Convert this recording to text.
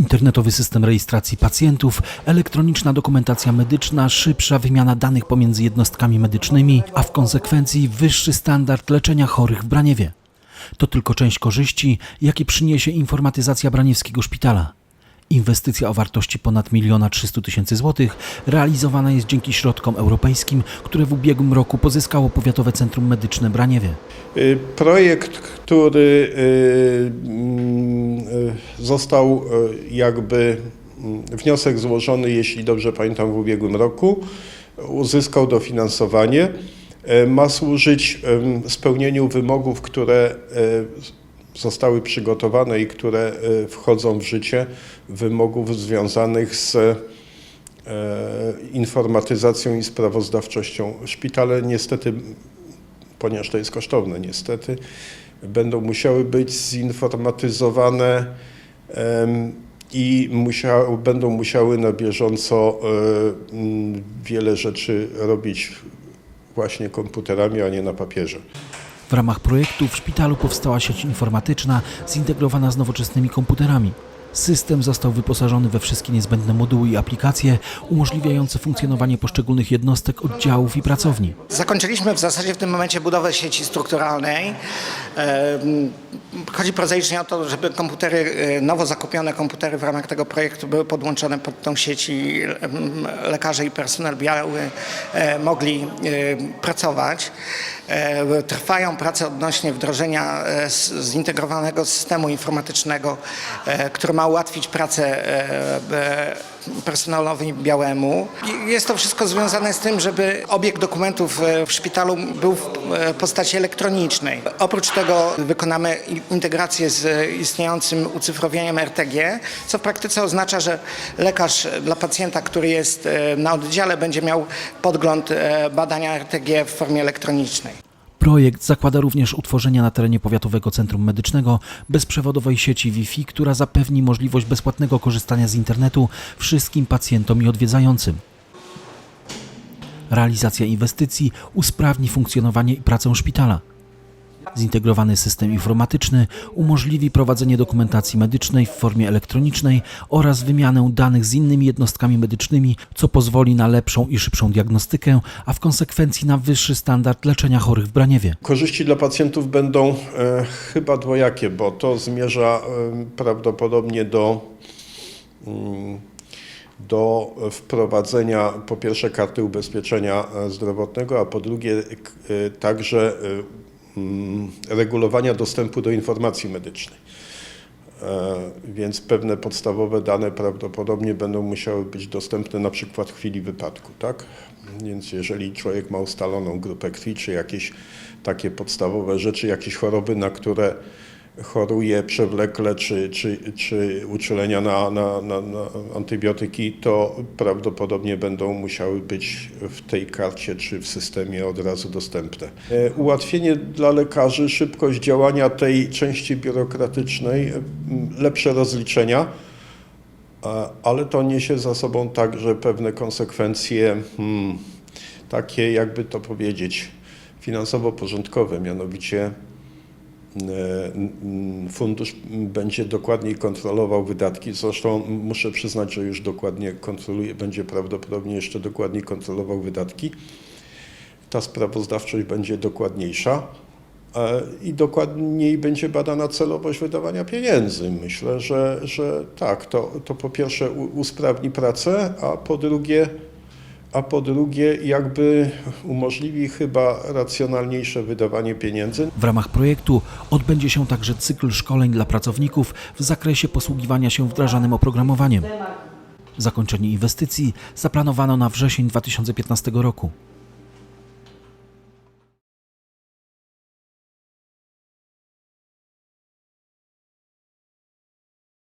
Internetowy system rejestracji pacjentów, elektroniczna dokumentacja medyczna, szybsza wymiana danych pomiędzy jednostkami medycznymi, a w konsekwencji wyższy standard leczenia chorych w Braniewie. To tylko część korzyści, jakie przyniesie informatyzacja Braniewskiego Szpitala. Inwestycja o wartości ponad 1 300 tysięcy złotych realizowana jest dzięki środkom europejskim, które w ubiegłym roku pozyskało Powiatowe Centrum Medyczne Braniewie. Y, Projekt, który y, został y, jakby mm, wniosek złożony, jeśli dobrze pamiętam, w ubiegłym roku, uzyskał dofinansowanie. Y, Ma służyć spełnieniu wymogów, które y, zostały przygotowane i które wchodzą w życie, wymogów związanych z e, informatyzacją i sprawozdawczością. Szpitale niestety ponieważ to jest kosztowne niestety, będą musiały być zinformatyzowane i musiał, będą musiały na bieżąco wiele rzeczy robić właśnie komputerami, a nie na papierze. W ramach projektu w szpitalu powstała sieć informatyczna zintegrowana z nowoczesnymi komputerami. System został wyposażony we wszystkie niezbędne moduły i aplikacje umożliwiające funkcjonowanie poszczególnych jednostek, oddziałów i pracowni. Zakończyliśmy w zasadzie w tym momencie budowę sieci strukturalnej. Chodzi prozaicznie o to, żeby komputery, e, nowo zakupione komputery w ramach tego projektu były podłączone pod tą sieć i lekarze i personel biały e, mogli e, pracować. Trwają prace odnośnie wdrożenia zintegrowanego systemu informatycznego, który ma ułatwić pracę e, e, personelowi białemu. Jest to wszystko związane z tym, żeby obieg dokumentów e, w szpitalu był w postaci elektronicznej. Oprócz tego wykonamy integrację z istniejącym ucyfrowieniem RTG, co w praktyce oznacza, że lekarz dla pacjenta, który jest na oddziale, będzie miał podgląd badania RTG w formie elektronicznej. Projekt zakłada również utworzenie na terenie Powiatowego Centrum Medycznego bezprzewodowej sieci Wi-Fi, która zapewni możliwość bezpłatnego korzystania z internetu wszystkim pacjentom i odwiedzającym. Realizacja inwestycji usprawni funkcjonowanie i pracę szpitala. Zintegrowany system informatyczny umożliwi prowadzenie dokumentacji medycznej w formie elektronicznej oraz wymianę danych z innymi jednostkami medycznymi, co pozwoli na lepszą i szybszą diagnostykę, a w konsekwencji na wyższy standard leczenia chorych w Braniewie. Korzyści dla pacjentów będą e, chyba dwojakie, bo to zmierza e, prawdopodobnie do, mm, do wprowadzenia po pierwsze karty ubezpieczenia e, zdrowotnego, a po drugie e, także e, regulowania dostępu do informacji medycznej. E, Więc pewne podstawowe dane prawdopodobnie będą musiały być dostępne na przykład w chwili wypadku, tak? Więc jeżeli człowiek ma ustaloną grupę krwi, czy jakieś takie podstawowe rzeczy, jakieś choroby, na które choruje przewlekle, czy, czy, czy uczulenia na, na, na, na antybiotyki, to prawdopodobnie będą musiały być w tej karcie czy w systemie od razu dostępne. E, Ułatwienie dla lekarzy, szybkość działania tej części biurokratycznej, m, lepsze rozliczenia, a- ale to niesie za sobą także pewne konsekwencje hmm, takie, jakby to powiedzieć, finansowo-porządkowe, mianowicie e, fundusz będzie dokładniej kontrolował wydatki. Zresztą muszę przyznać, że już dokładnie kontroluje, będzie prawdopodobnie jeszcze dokładniej kontrolował wydatki. Ta sprawozdawczość będzie dokładniejsza e, i dokładniej będzie badana celowość wydawania pieniędzy. Myślę, że, że tak, to, to po pierwsze usprawni pracę, a po drugie a po drugie jakby umożliwi chyba racjonalniejsze wydawanie pieniędzy. W ramach projektu odbędzie się także cykl szkoleń dla pracowników w zakresie posługiwania się wdrażanym oprogramowaniem. Zakończenie inwestycji zaplanowano na wrzesień 2015 roku.